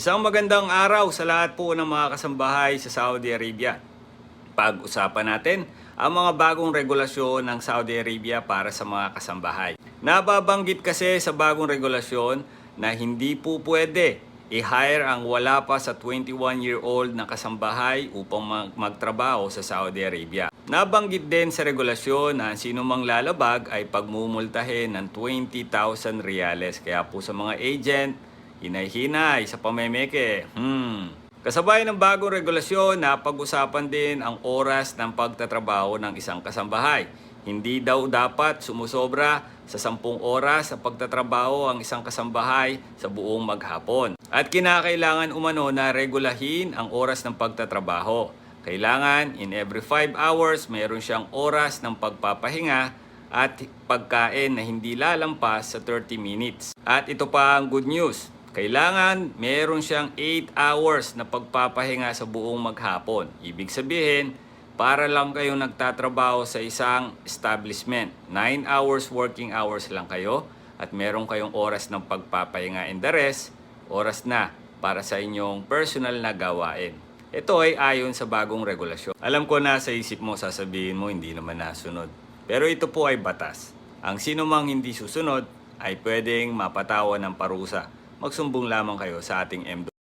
Isang magandang araw sa lahat po ng mga kasambahay sa Saudi Arabia. Pag-usapan natin ang mga bagong regulasyon ng Saudi Arabia para sa mga kasambahay. Nababanggit kasi sa bagong regulasyon na hindi po pwede i-hire ang wala pa sa 21-year-old na kasambahay upang mag- magtrabaho sa Saudi Arabia. Nabanggit din sa regulasyon na ang sino mang lalabag ay pagmumultahin ng 20,000 reales. Kaya po sa mga agent, hinay-hinay sa pamemeke. Hmm. Kasabay ng bagong regulasyon na pag-usapan din ang oras ng pagtatrabaho ng isang kasambahay. Hindi daw dapat sumusobra sa 10 oras sa pagtatrabaho ang isang kasambahay sa buong maghapon. At kinakailangan umano na regulahin ang oras ng pagtatrabaho. Kailangan in every 5 hours mayroon siyang oras ng pagpapahinga at pagkain na hindi lalampas sa 30 minutes. At ito pa ang good news. Kailangan meron siyang 8 hours na pagpapahinga sa buong maghapon. Ibig sabihin, para lang kayo nagtatrabaho sa isang establishment. 9 hours working hours lang kayo at meron kayong oras ng pagpapahinga and the rest, oras na para sa inyong personal na gawain. Ito ay ayon sa bagong regulasyon. Alam ko na sa isip mo sasabihin mo hindi naman nasunod. Pero ito po ay batas. Ang sino mang hindi susunod ay pwedeng mapatawan ng parusa. Magsumbong lamang kayo sa ating MW.